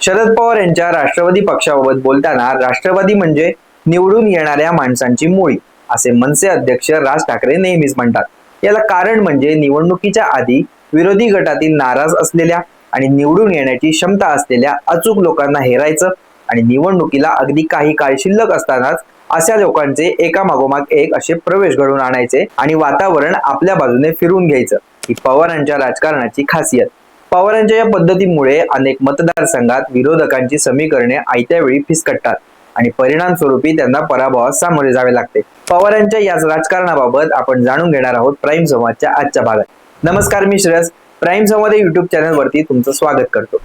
शरद पवार यांच्या राष्ट्रवादी पक्षाबाबत बोलताना राष्ट्रवादी म्हणजे निवडून येणाऱ्या माणसांची मुळी असे मनसे अध्यक्ष राज ठाकरे नेहमीच म्हणतात. याला कारण म्हणजे निवडणुकीच्या आधी विरोधी गटातील नाराज असलेल्या आणि निवडून येण्याची क्षमता असलेल्या अचूक लोकांना हेरायचं आणि निवडणुकीला अगदी काही काळ शिल्लक असतानाच अशा लोकांचे एका मागोमाग एक असे प्रवेश घडवून आणायचे आणि वातावरण आपल्या बाजूने फिरून घ्यायचं ही पवारांच्या राजकारणाची खासियत. पवारांच्या या पद्धतीमुळे अनेक मतदारसंघात विरोधकांची समीकरणे आयत्या वेळी फिसकटतात आणि परिणाम स्वरूपी त्यांना पराभवास सामोरे जावे लागते. पवारांच्या याच राजकारणाबाबत आपण जाणून घेणार आहोत प्राईम संवादच्या आजच्या भागात. नमस्कार मी Shreyas. Prime Samvad YouTube channel वरती तुमचं स्वागत करतो.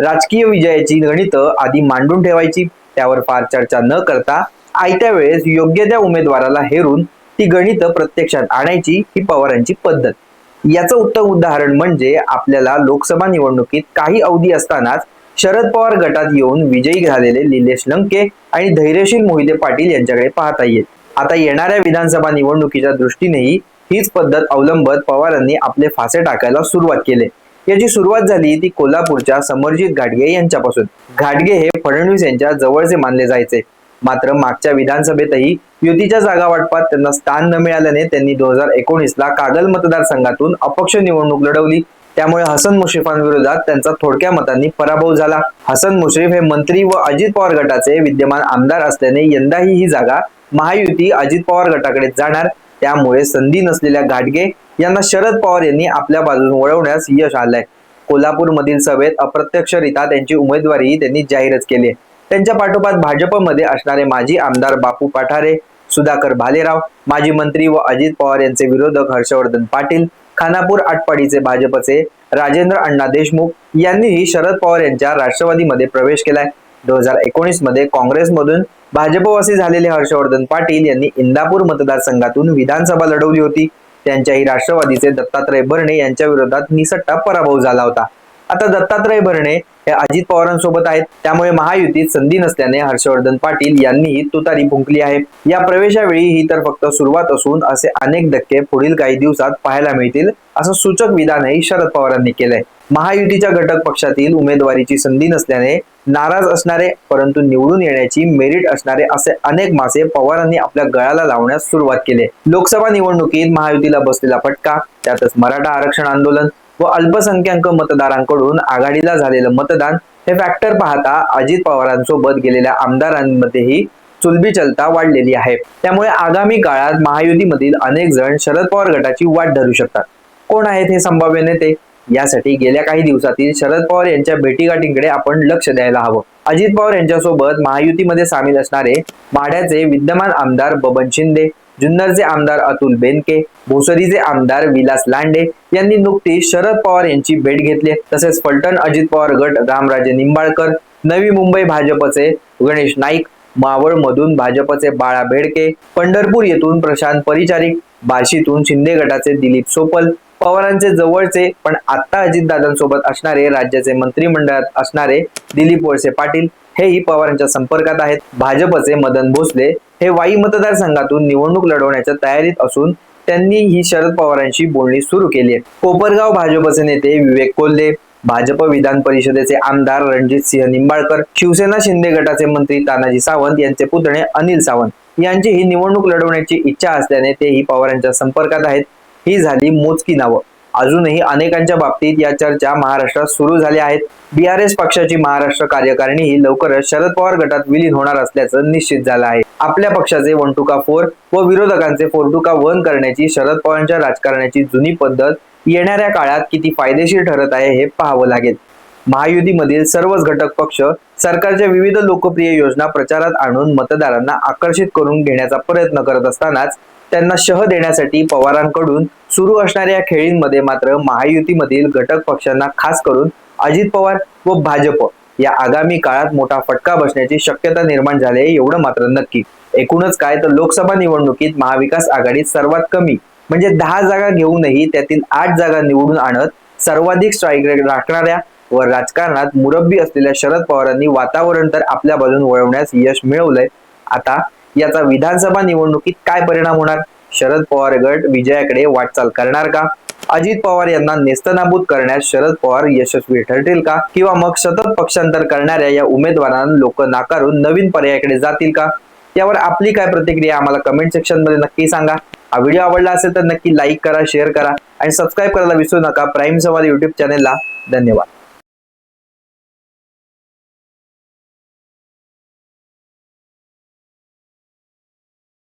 राजकीय विजयाची गणित आधी मांडून ठेवायची त्यावर फार चर्चा न करता आयत्या वेळेस योग्य त्या उमेदवाराला हेरून ती गणित प्रत्यक्षात आणायची ही पवारांची पद्धत. याचं उत्तम उदाहरण म्हणजे आपल्याला लोकसभा निवडणुकीत काही अवधी असतानाच शरद पवार गटात येऊन विजयी झालेले निलेश लंके आणि धैर्यशील मोहिते पाटील यांच्याकडे पाहता येईल. आता येणाऱ्या विधानसभा निवडणुकीच्या दृष्टीनेही हीच पद्धत अवलंबत पवारांनी आपले फासे टाकायला सुरुवात केले. याची सुरुवात झाली ती कोल्हापूरच्या समरजित घाटगे यांच्यापासून. घाटगे हे फडणवीस यांच्या जवळचे मानले जायचे. मात्र मागच्या विधानसभेतही युतीच्या जागा वाटपात त्यांना स्थान न मिळाल्याने त्यांनी दोन हजार एकोणीस ला कागल मतदारसंघातून अपक्ष निवडणूक लढवली. त्यामुळे हसन मुश्रीफांविरोधात त्यांचा थोडक्या मतांनी पराभव झाला. हसन मुश्रीफ हे मंत्री व अजित पवार गटाचे विद्यमान आमदार असल्याने यंदाही ही जागा महायुती अजित पवार गटाकडे जाणार. त्यामुळे संधी नसलेल्या घाटगे यांना शरद पवार यांनी आपल्या बाजून वळवण्यास यश आलंय. कोल्हापूरमधील सभेत अप्रत्यक्षरित्या त्यांची उमेदवारी त्यांनी जाहीरच केली त्यांच्या पाठोपाठ भाजपमध्ये असणारे माजी आमदार बापू पठारे सुधाकर भालेराव माजी मंत्री व अजित पवार यांचे विरोधक हर्षवर्धन पाटील खानापूर आटपाडीचे भाजपचे राजेंद्र अण्णा देशमुख यांनीही शरद पवार यांच्या राष्ट्रवादीमध्ये प्रवेश केलाय. दोन हजार एकोणीसमध्ये काँग्रेसमधून भाजपवासी झालेले हर्षवर्धन पाटील यांनी इंदापूर मतदारसंघातून विधानसभा लढवली होती. त्यांच्याही राष्ट्रवादीचे दत्तात्रय भरणे यांच्या विरोधात निसट्टा पराभव झाला होता. आता दत्तात्रय भरणे हे अजित पवारांसोबत आहेत. त्यामुळे महायुतीत संधी नसल्याने हर्षवर्धन पाटील यांनीही तुतारी फुंकली आहे. या प्रवेशावेळी ही तर फक्त सुरुवात असून असे अनेक धक्के पुढील काही दिवसात पाहायला मिळतील असं सूचक विधानही शरद पवारांनी केलंय. महायुतीच्या घटक पक्षातील उमेदवारीची संधी नसल्याने नाराज असणारे परंतु निवडून येण्याची मेरिट असणारे असे अनेक मासे पवारांनी आपल्या गळ्याला लावण्यास सुरुवात केली. लोकसभा निवडणुकीत महायुतीला बसलेला फटका त्यातच मराठा आरक्षण आंदोलन व अल्पसंख्याक मतदारांकडून आघाडीला झालेलं मतदान हे फॅक्टर पाहता अजित पवारांसोबत गेलेल्या आमदारांमध्येही चुलबी चलता वाढलेली आहे. त्यामुळे आगामी काळात महायुतीमधील अनेक जण शरद पवार गटाची वाट धरू शकतात. कोण आहेत हे संभाव्य नेते? यासाठी गेल्या काही दिवसातील शरद पवार यांच्या भेटीगाठींकडे आपण लक्ष द्यायला हवं. अजित पवार यांच्यासोबत महायुतीमध्ये सामील असणारे माढ्याचे विद्यमान आमदार बबन शिंदे जुन्नरचे आमदार अतुल बेनके भोसरीचे आमदार विलास लांडे यांनी नुकतीच शरद पवार यांची भेट घेतली तसेच फलटण अजित पवार गट रामराजे निंबाळकर नवी मुंबई भाजपचे गणेश नाईक मावळ मधून भाजपचे बाळा बेडके पंढरपूर येथून प्रशांत परिचारिक बार्शीतून शिंदे गटाचे दिलीप सोपल पवारांचे जवळचे पण आता अजितदादांसोबत असणारे राज्याचे मंत्रिमंडळात असणारे दिलीप वळसे पाटील हेही पवारांच्या संपर्कात आहेत. भाजपचे मदन भोसले हे वाई मतदारसंघातून निवडणूक लढवण्याच्या तयारीत असून त्यांनी ही शरद पवारांशी बोलणी सुरू केली आहे. कोपरगाव भाजपचे नेते विवेक कोल्हे भाजप विधान परिषदेचे आमदार रणजित सिंह निंबाळकर शिवसेना शिंदे गटाचे मंत्री तानाजी सावंत यांचे पुतणे अनिल सावंत यांची ही निवडणूक लढवण्याची इच्छा असल्याने तेही पवारांच्या संपर्कात आहेत. ही झाली मोजकी नावं. अजूनही अनेकांच्या बाबतीत या चर्चा महाराष्ट्रात सुरू झाल्या आहेत. बीआरएस पक्षाची महाराष्ट्र कार्यकारिणी ही लवकरच शरद पवार गटात विलीन होणार असल्याचं निश्चित झालं आहे. आपल्या पक्षाचे वन टू का फोर व विरोधकांचे फोर टू का वन करण्याची शरद पवारांच्या राजकारणाची जुनी पद्धत येणाऱ्या काळात किती फायदेशीर ठरत आहे हे पाहावं लागेल. महायुतीमधील सर्वच घटक पक्ष सरकारच्या विविध लोकप्रिय योजना प्रचारात आणून मतदारांना आकर्षित करून घेण्याचा प्रयत्न करत असतानाच त्यांना शह देण्यासाठी पवारांकडून सुरू असणाऱ्या खेळींमध्ये मात्र महायुतीमधील घटक पक्षांना खास करून अजित पवार व भाजप या आगामी काळात मोठा फटका बसण्याची शक्यता निर्माण झाली आहे एवढं मात्र नक्की. एकूणच काय तर लोकसभा निवडणुकीत महाविकास आघाडीत सर्वात कमी म्हणजे दहा जागा घेऊनही त्यातील आठ जागा निवडून आणत सर्वाधिक स्ट्राईक रेट राखणाऱ्या व राजकारणात मुरब्बी असलेल्या शरद पवारांनी वातावरण तर आपल्या बाजून वळवण्यास यश मिळवलंय. आता याचा विधानसभा निवडणुकीत काय परिणाम होणार? शरद पवार गट विजयाकडे वाटचाल करणार का? अजित पवार यांना नेस्तनाबूत करण्यात शरद पवार यशस्वी ठरतील का? किंवा मग सतत पक्षांतर करणाऱ्या या उमेदवारांना लोक नाकारून नवीन पर्यायाकडे जातील का? यावर आपली काय प्रतिक्रिया आम्हाला कमेंट सेक्शनमध्ये नक्की सांगा. हा व्हिडिओ आवडला असेल तर नक्की लाईक करा शेअर करा आणि सबस्क्राईब करायला विसरू नका. प्राईम सवाल युट्यूब चॅनेलला धन्यवाद.